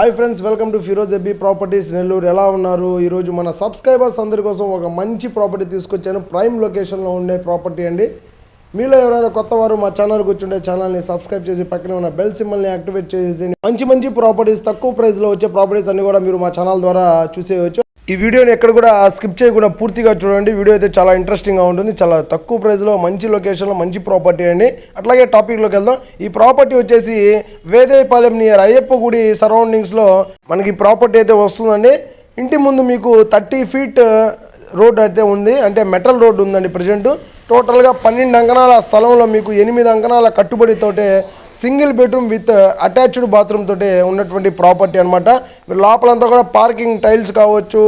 Hi friends welcome to Firoz ఎబ్బీ properties Nellore ఎలా ఉన్నారు? ఈరోజు మన సబ్స్క్రైబర్స్ అందరి కోసం ఒక మంచి ప్రాపర్టీ తీసుకొచ్చాను. ప్రైమ్ లొకేషన్లో ఉండే ప్రాపర్టీ అండి. మీలో ఎవరైనా కొత్త వారు మా ఛానల్కి వచ్చి ఛానల్ని సబ్స్క్రైబ్ చేసి పక్కనే ఉన్న బెల్ సిమ్మల్ని యాక్టివేట్ చేసి మంచి మంచి ప్రాపర్టీస్ తక్కువ ప్రైస్లో వచ్చే ప్రాపర్టీస్ అన్ని కూడా మీరు మా ఛానల్ ద్వారా చూసేయవచ్చు ఈ వీడియోని ఎక్కడ కూడా స్కిప్ చేయకుండా పూర్తిగా చూడండి. వీడియో అయితే చాలా ఇంట్రెస్టింగ్గా ఉంటుంది. చాలా తక్కువ ప్రైస్లో మంచి లొకేషన్లో మంచి ప్రాపర్టీ అండి. అట్లాగే టాపిక్లోకి వెళ్దాం. ఈ ప్రాపర్టీ వచ్చేసి వేదేపాలెం నియర్ అయ్యప్ప గుడి సరౌండింగ్స్లో మనకి ప్రాపర్టీ అయితే వస్తుందండి. ఇంటి ముందు మీకు థర్టీ ఫీట్ uh, రోడ్ అయితే ఉంది. అంటే మెటల్ రోడ్ ఉందండి ప్రజెంట్ టోటల్గా పన్నెండు అంకణాల స్థలంలో మీకు ఎనిమిది అంకణాల కట్టుబడితోటే single bedroom with attached bathroom తోటి ఉన్నటువంటి ప్రాపర్టీ అనమాట లోపలంతా కూడా పార్కింగ్ టైల్స్ కావచ్చు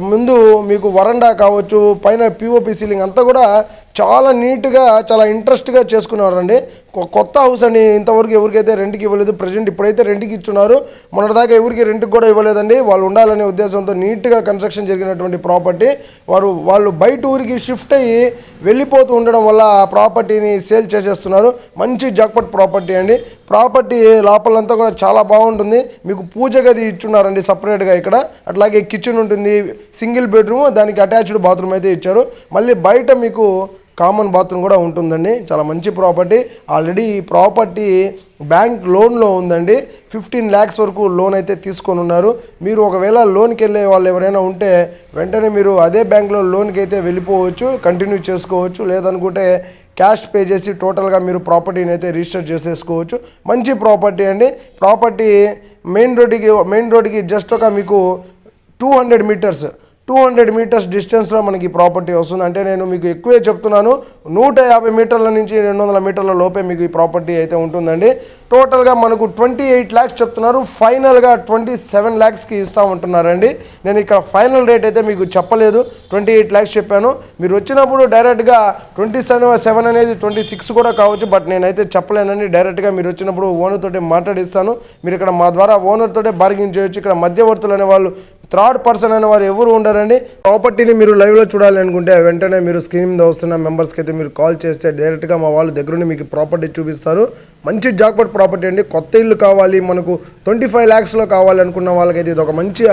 ముందు మీకు వరండా కావచ్చు పైన పిఓపి సీలింగ్ అంతా కూడా చాలా నీట్గా చాలా ఇంట్రెస్ట్గా చేసుకున్నారండి. కొ- కొత్త హౌస్ అని ఇంతవరకు ఎవరికైతే రెంట్కి ఇవ్వలేదు ప్రజెంట్ ఇప్పుడైతే రెంట్కి ఇచ్చున్నారు. మొన్నటిదాకా ఎవరికి రెంట్కి కూడా ఇవ్వలేదండి. వాళ్ళు ఉండాలనే ఉద్దేశంతో నీట్గా కన్స్ట్రక్షన్ జరిగినటువంటి ప్రాపర్టీ వారు వాళ్ళు బయట ఊరికి షిఫ్ట్ అయ్యి వెళ్ళిపోతూ ఉండడం వల్ల ఆ ప్రాపర్టీని సేల్ చేసేస్తున్నారు. మంచి జాక్పట్ ప్రాపర్టీ అండి. ప్రాపర్టీ లోపలంతా కూడా చాలా బాగుంటుంది. మీకు పూజ గది ఇచ్చున్నారండి సపరేట్గా ఇక్కడ. అట్లాగే కిచెన్ ఉంటుంది. సింగిల్ బెడ్రూమ్ దానికి అటాచ్డ్ బాత్రూమ్ అయితే ఇచ్చారు. మళ్ళీ బయట మీకు కామన్ బాత్రూమ్ కూడా ఉంటుందండి. చాలా మంచి ప్రాపర్టీ. ఆల్రెడీ ఈ ప్రాపర్టీ బ్యాంక్ లోన్లో ఉందండి. ఫిఫ్టీన్ ల్యాక్స్ వరకు లోన్ అయితే తీసుకొని ఉన్నారు. మీరు ఒకవేళ లోన్కి వెళ్ళే వాళ్ళు ఎవరైనా ఉంటే వెంటనే మీరు అదే బ్యాంక్లో లోన్కి అయితే వెళ్ళిపోవచ్చు కంటిన్యూ చేసుకోవచ్చు. లేదనుకుంటే క్యాష్ పే చేసి టోటల్గా మీరు ప్రాపర్టీని అయితే రిజిస్టర్ చేసేసుకోవచ్చు. మంచి ప్రాపర్టీ అండి. ప్రాపర్టీ మెయిన్ రోడ్డుకి మెయిన్ రోడ్డుకి జస్ట్ ఒక మీకు two hundred metres two hundred metres డిస్టెన్స్లో మనకి ప్రాపర్టీ వస్తుంది. అంటే నేను మీకు ఎక్కువే చెప్తున్నాను. నూట యాభై మీటర్ల నుంచి రెండు వందల మీటర్ల లోపే మీకు ఈ ప్రాపర్టీ అయితే ఉంటుందండి. టోటల్గా మనకు ట్వంటీ ఎయిట్ ల్యాక్స్ చెప్తున్నారు ఫైనల్గా ట్వంటీ సెవెన్ ల్యాక్స్కి ఇస్తా ఉంటున్నారండి. నేను ఇక్కడ ఫైనల్ రేట్ అయితే మీకు చెప్పలేదు. ట్వంటీ ఎయిట్ ల్యాక్స్ చెప్పాను. మీరు వచ్చినప్పుడు డైరెక్ట్గా ట్వంటీ సెవెన్ సెవెన్ అనేది ట్వంటీ సిక్స్ కూడా కావచ్చు. బట్ నేనైతే చెప్పలేనండి. డైరెక్ట్గా మీరు వచ్చినప్పుడు ఓనర్ తోటి మాట్లాడిస్తాను. మీరు ఇక్కడ మా ద్వారా ఓనర్ తోటే బార్గెన్ చేయొచ్చు. ఇక్కడ మధ్యవర్తులు అనే వాళ్ళు థర్డ్ పర్సన్ అనే వారు ఎవరు ఉండరండి? ప్రాపర్టీని మీరు లైవ్లో చూడాలి అనుకుంటే వెంటనే మీరు స్క్రీన్ మీద వస్తున్న మెంబర్స్కి అయితే మీరు కాల్ చేస్తే డైరెక్ట్గా మా వాళ్ళు దగ్గరుండి మీకు ప్రాపర్టీ చూపిస్తారు. మంచి జాక్పట్ ప్రాపర్టీ అండి. కొత్త ఇల్లు కావాలి మనకు ట్వంటీ ఫైవ్ ల్యాక్స్లో కావాలనుకున్న వాళ్ళకైతే ఇది ఒక మంచి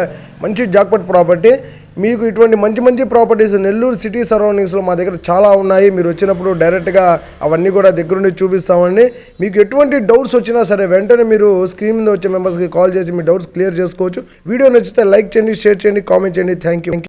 మంచి జాక్పట్ ప్రాపర్టీ. మీకు ఇటువంటి మంచి మంచి ప్రాపర్టీస్ నెల్లూరు సిటీ సరౌండింగ్స్లో మా దగ్గర చాలా ఉన్నాయి. మీరు వచ్చినప్పుడు డైరెక్ట్గా అవన్నీ కూడా దగ్గరుండి చూపిస్తామండి. మీకు ఎటువంటి డౌట్స్ వచ్చినా సరే వెంటనే మీరు స్క్రీన్ మీద వచ్చే మెంబర్స్కి కాల్ చేసి మీ డౌట్స్ క్లియర్ చేసుకోవచ్చు. వీడియో నచ్చితే లైక్ చేయండి షేర్ చేయండి కామెంట్ చేయండి. Thank you.